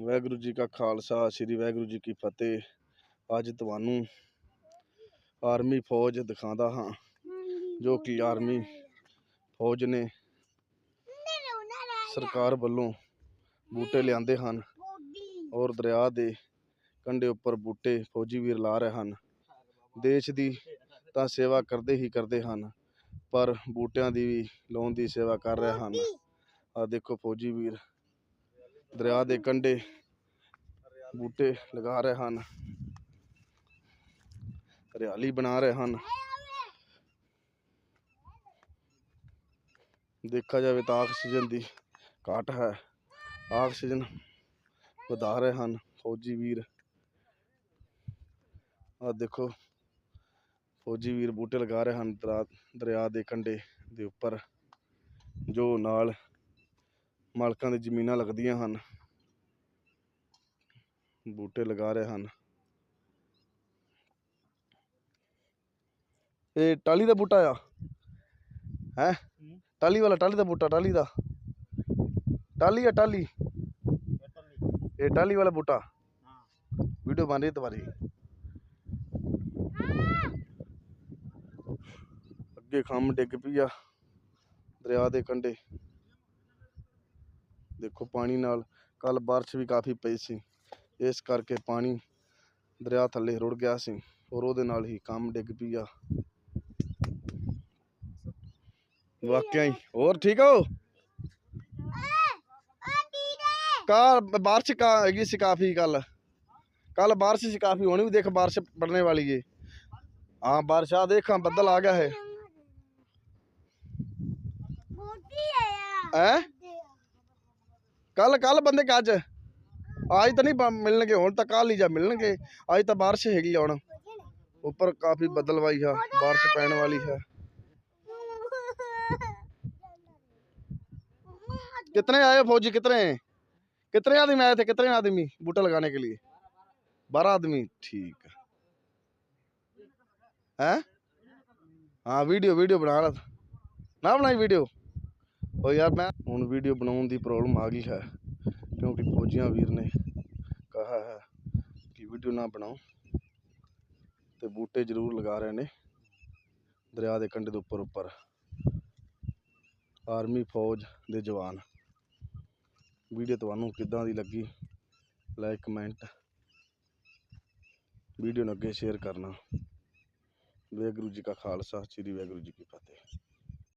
ਵਾਹਿਗੁਰੂ ਜੀ ਕਾ ਖਾਲਸਾ, ਸ੍ਰੀ ਵਾਹਿਗੁਰੂ ਜੀ ਕੀ ਫਤਿਹ। ਅੱਜ ਤੁਹਾਨੂੰ ਆਰਮੀ ਫੌਜ ਦਿਖਾਉਂਦਾ ਹਾਂ, ਜੋ ਕਿ ਆਰਮੀ ਫੌਜ ਨੇ ਸਰਕਾਰ ਵੱਲੋਂ ਬੂਟੇ ਲਿਆਂਦੇ ਹਨ ਔਰ ਦਰਿਆ ਦੇ ਕੰਢੇ ਉੱਪਰ ਬੂਟੇ ਫੌਜੀ ਵੀਰ ਲਾ ਰਹੇ ਹਨ। ਦੇਸ਼ ਦੀ ਤਾਂ ਸੇਵਾ ਕਰਦੇ ਹੀ ਕਰਦੇ ਹਨ, ਪਰ ਬੂਟਿਆਂ ਦੀ ਵੀ ਲਾਉਣ ਦੀ ਸੇਵਾ ਕਰ ਰਹੇ ਹਨ। ਆ ਦੇਖੋ ਫੌਜੀ ਵੀਰ। ਦਰਿਆ ਦੇ ਕੰਢੇ ਬੂਟੇ ਲਗਾ ਰਹੇ ਹਨ। ਹਰਿਆਲੀ ਬਣਾ ਰਹੇ ਹਨ। ਦੇਖਿਆ ਜਾਵੇ ਤਾਂ ਆਕਸੀਜਨ ਦੀ ਘਾਟ ਹੈ। ਆਕਸੀਜਨ ਵਧਾ ਰਹੇ ਹਨ, ਫੌਜੀ ਵੀਰ। ਆ ਦੇਖੋ, ਫੌਜੀ ਵੀਰ ਬੂਟੇ ਲਗਾ ਰਹੇ ਹਨ ਦਰਾ- ਦਰਿਆ ਦੇ ਕੰਢੇ ਦੇ ਉੱਪਰ, ਜੋ ਨਾਲ ਮਾਲਕਾਂ ਦੀ ਜ਼ਮੀਨਾਂ ਲੱਗਦੀਆਂ ਹਨ। ਬੂਟੇ ਲਗਾ ਰਹੇ ਹਨ। ਇਹ ਟਾਲੀ ਦਾ ਬੂਟਾ ਆ। ਹੈ? ਟਾਲੀ ਵਾਲਾ ਟਾਲੀ ਦਾ ਬੂਟਾ ਟਾਲੀ ਦਾ। ਟਾਲੀ ਆ ਟਾਲੀ ਇਹ ਟਾਲੀ ਵਾਲਾ ਬੂਟਾ। ਵੀਡੀਓ ਬਣ ਰਹੀ ਤੁਹਾਡੀ ਅੱਗੇ ਖੰਮ ਡਿੱਗ ਪਈ ਆ ਦਰਿਆ ਦੇ ਕੰਢੇ। ਦੇਖੋ ਪਾਣੀ ਨਾਲ ਕੱਲ ਬਾਰਿਸ਼ ਵੀ ਕਾਫੀ ਪਈ ਸੀ ਇਸ ਕਰਕੇ ਪਾਣੀ ਦਰਿਆ ਥੱਲੇ ਰੁੜ ਗਿਆ ਸੀ ਔਰ ਉਹਦੇ ਨਾਲ ਹੀ ਕੰਮ ਡਿੱਗ ਪਈ ਆ ਵਾਕਿਆ ਹੀ ਹੋਰ ਠੀਕ ਹੋ ਕੱਲ ਬਾਰਿਸ਼ ਕਾ ਹੈਗੀ ਸੀ ਕਾਫੀ ਕੱਲ ਕੱਲ ਬਾਰਿਸ਼ ਸੀ ਕਾਫੀ ਹੁਣ ਵੀ ਦੇਖ ਬਾਰਿਸ਼ ਪੜਨੇ ਵਾਲੀ ਏ ਹਾਂ ਬਾਰਿਸ਼ ਆ ਦੇਖਾਂ ਬੱਦਲ ਆ ਗਿਆ ਹੈ ਹੈ ਕੱਲ ਕੱਲ ਬੰਦੇ ਕਿ ਅੱਜ ਅੱਜ ਤਾਂ ਨਹੀਂ ਬ- ਮਿਲਣਗੇ ਹੁਣ ਤਾਂ ਕੱਲ ਹੀ ਜਾ ਮਿਲਣਗੇ ਅੱਜ ਤਾਂ ਬਾਰਿਸ਼ ਹੈਗੀ ਆ ਹੁਣ ਉੱਪਰ ਕਾਫੀ ਬੱਦਲਵਾਈ ਹੈ ਬਾਰਿਸ਼ ਪੈਣ ਵਾਲੀ ਹੈ कितने आए फौजी कितने हैं कितने आदमी आए थे कितने आदमी बूटा लगाने के लिए बारह आदमी ठीक है हैं हाँ वीडियो वीडियो बना रहा था ना बनाई वीडियो ਉਹ ਯਾਰ ਮੈਂ ਹੁਣ ਵੀਡੀਓ ਬਣਾਉਣ ਦੀ ਪ੍ਰੋਬਲਮ ਆ ਗਈ ਹੈ, ਕਿਉਂਕਿ ਫੌਜੀਆਂ ਵੀਰ ਨੇ ਕਹਾ ਹੈ ਕਿ ਵੀਡੀਓ ਨਾ ਬਣਾਓ ਤੇ ਬੂਟੇ ਜ਼ਰੂਰ ਲਗਾ ਰਹੇ ਨੇ ਦਰਿਆ ਦੇ ਕੰਢੇ ਦੇ ਉੱਪਰ ਉੱਪਰ। ਆਰਮੀ ਫੌਜ ਦੇ ਜਵਾਨ। ਵੀਡੀਓ ਤੁਹਾਨੂੰ ਕਿੱਦਾਂ ਦੀ ਲੱਗੀ ਲਾਈਕ ਕਮੈਂਟ ਵੀਡੀਓ ਨੂੰ ਅੱਗੇ ਸ਼ੇਅਰ ਕਰਨਾ। ਵਾਹਿਗੁਰੂ ਜੀ ਕਾ ਖਾਲਸਾ, ਸ੍ਰੀ ਵਾਹਿਗੁਰੂ ਜੀ ਕੀ ਫਤਿਹ।